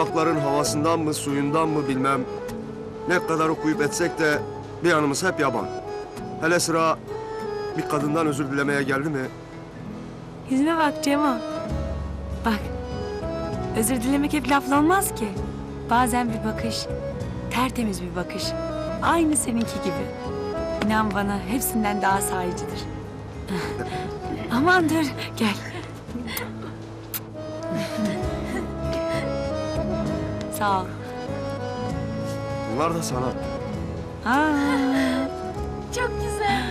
toprakların havasından mı suyundan mı bilmem. Ne kadar okuyup etsek de bir yanımız hep yaban. Hele sıra bir kadından özür dilemeye geldi mi? Yüzüme bak Cemo. Bak. Özür dilemek hep lafla olmaz ki. Bazen bir bakış. Tertemiz bir bakış. Aynı seninki gibi. İnan bana hepsinden daha sayıcıdır. Aman dur gel. Sağ ol. Bunlar da sana. Aa, Çok güzel.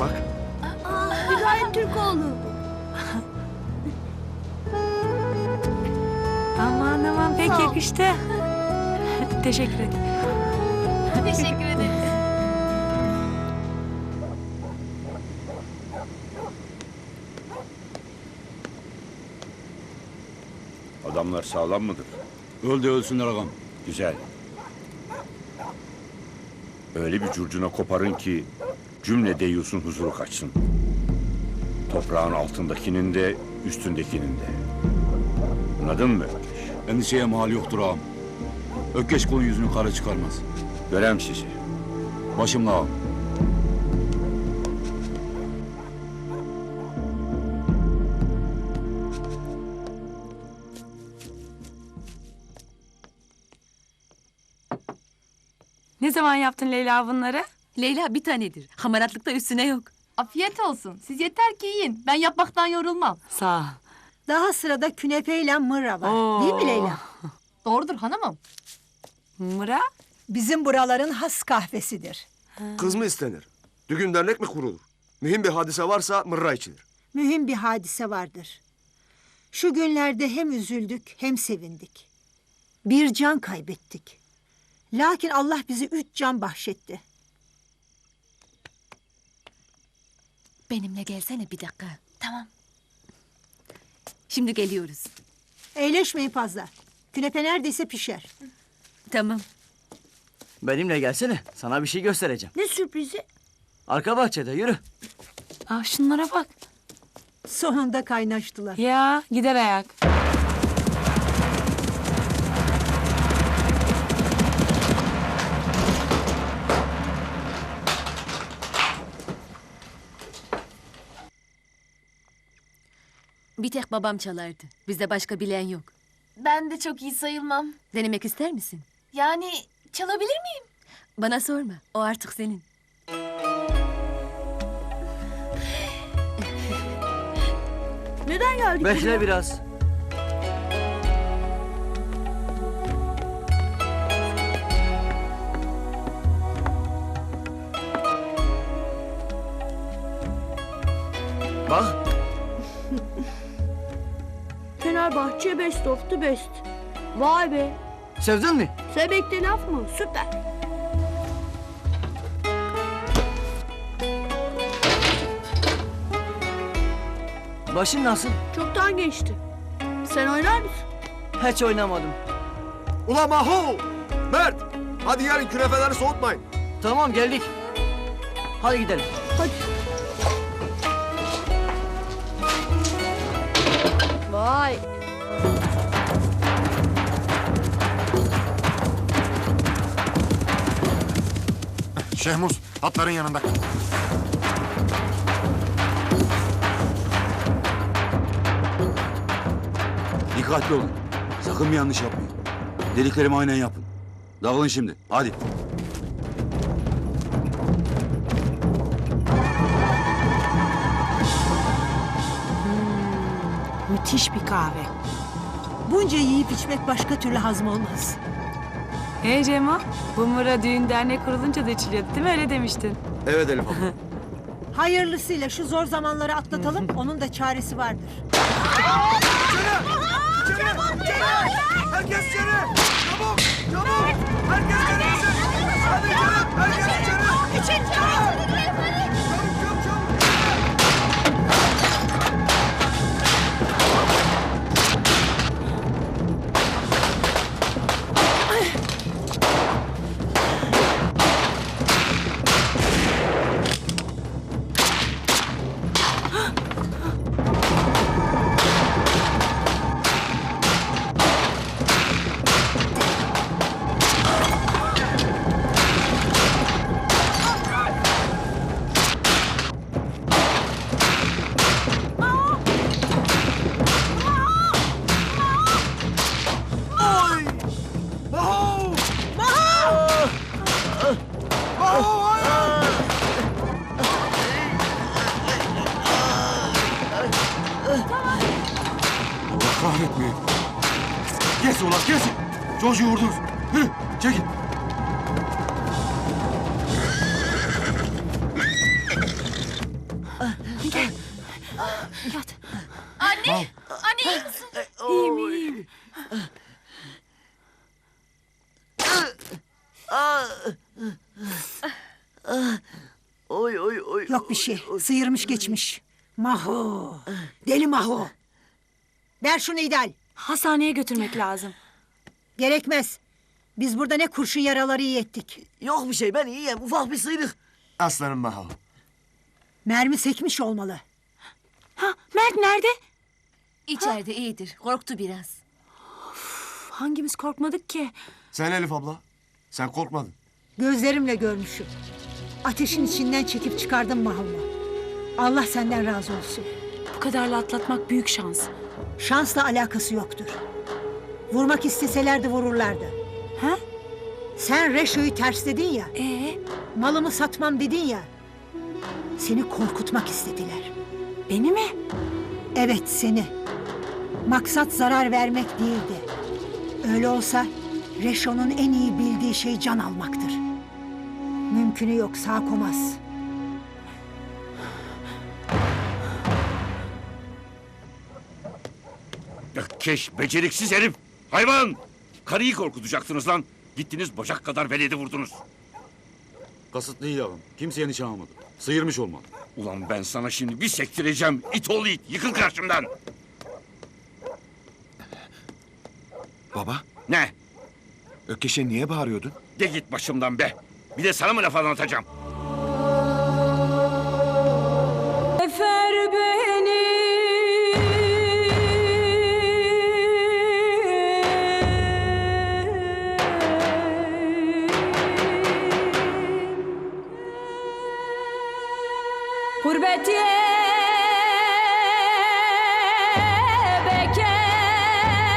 Bak Mülayim Türkoğlu. aman aman pek Sağ ol. yakıştı. Teşekkür ederim. Teşekkür ederiz. Adamlar sağlam mıdır? Öldü ölsünler ağam. Güzel. Öyle bir curcuna koparın ki cümle deyyusun huzuru kaçsın. Toprağın altındakinin de üstündekinin de. Anladın mı? Endişeye mahal yoktur ağam. Ökkeş kulun yüzünü kara çıkarmaz. Görem sizi. Başımla ağam. Ne zaman yaptın Leyla bunları? Leyla bir tanedir. Hamaratlıkta üstüne yok. Afiyet olsun. Siz yeter ki yiyin. Ben yapmaktan yorulmam. Sağ ol. Daha sırada künefe mırra var. Oo. Değil mi Leyla? Doğrudur hanımım. Mıra? Bizim buraların has kahvesidir. kız mı istenir? Düğün dernek mi kurulur? Mühim bir hadise varsa mırra içilir. Mühim bir hadise vardır. Şu günlerde hem üzüldük hem sevindik. Bir can kaybettik. Lakin Allah bize üç can bahşetti. Benimle gelsene bir dakika. Tamam. Şimdi geliyoruz. Eğleşmeyin fazla. Künefe neredeyse pişer. Tamam. Benimle gelsene. Sana bir şey göstereceğim. Ne sürprizi? Arka bahçede yürü. Aa, şunlara bak. Sonunda kaynaştılar. Ya gider ayak. Bir tek babam çalardı. Bizde başka bilen yok. Ben de çok iyi sayılmam. Denemek ister misin? Yani çalabilir miyim? Bana sorma. O artık senin. Neden geldik? Bekle biraz. Bak Fenerbahçe best of the best. Vay be. sevdin mi? Sebekte laf mı? Süper. Başın nasıl? Çoktan geçti. Sen oynar mısın? Hiç oynamadım. Ula Maho! Mert! Hadi gelin künefeleri soğutmayın. Tamam geldik. Hadi gidelim. Hadi. Vay. Şehmuz, atların yanında. Dikkatli olun. Sakın bir yanlış yapmayın. Dediklerimi aynen yapın. Dağılın şimdi. Hadi. Müthiş bir kahve. Bunca yiyip içmek başka türlü hazm olmaz. Hey Cemo, bu Mıra düğün dernek kurulunca da içiliyordu değil mi? Öyle demiştin. Evet Elif abla. Hayırlısıyla şu zor zamanları atlatalım. Onun da çaresi vardır. Herkes içeri! Çabuk! Çabuk! Herkes içeri! Hadi içeri! Herkes içeri! İçin Çabuk Allah kahretmiyor. Kes ulan kes. Çocuğu vurdunuz. Yürü çekil. Yat. Anne. Anne. Oy oy oy. Yok bir şey. Sıyırmış geçmiş. Maho. Deli Maho. Ver şunu İdal. Hastaneye götürmek lazım. Gerekmez. Biz burada ne kurşun yaraları iyi ettik. Yok bir şey ben iyiyim. Ufak bir sıyrık. Aslanım Maho. Mermi sekmiş olmalı. Ha Mert nerede? İçeride iyidir. Korktu biraz. Hangimiz korkmadık ki? Sen Elif abla. Sen korkmadın. Gözlerimle görmüşüm. Ateşin içinden çekip çıkardım Maho'mu. Allah senden razı olsun. Bu kadarla atlatmak büyük şans. Şansla alakası yoktur. Vurmak isteselerdi vururlardı. Ha? Sen Reşo'yu tersledin ya, Ee, malımı satmam dedin ya. Seni korkutmak istediler. beni mi? Evet seni. Maksat zarar vermek değildi. Öyle olsa Reşo'nun en iyi bildiği şey can almaktır. Mümkünü yok sağ komaz. Keş, beceriksiz herif. Hayvan. Karıyı korkutacaktınız lan. Gittiniz bacak kadar veledi vurdunuz. Kasıt değil ağam. Kimseye nişan almadı. Sıyırmış olmalı. Ulan ben sana şimdi bir sektireceğim. İt oğlu it. Yıkıl karşımdan. Baba, Ne? Ökkeş'e niye bağırıyordun? De git başımdan be. Bir de sana mı laf anlatacağım? tiene.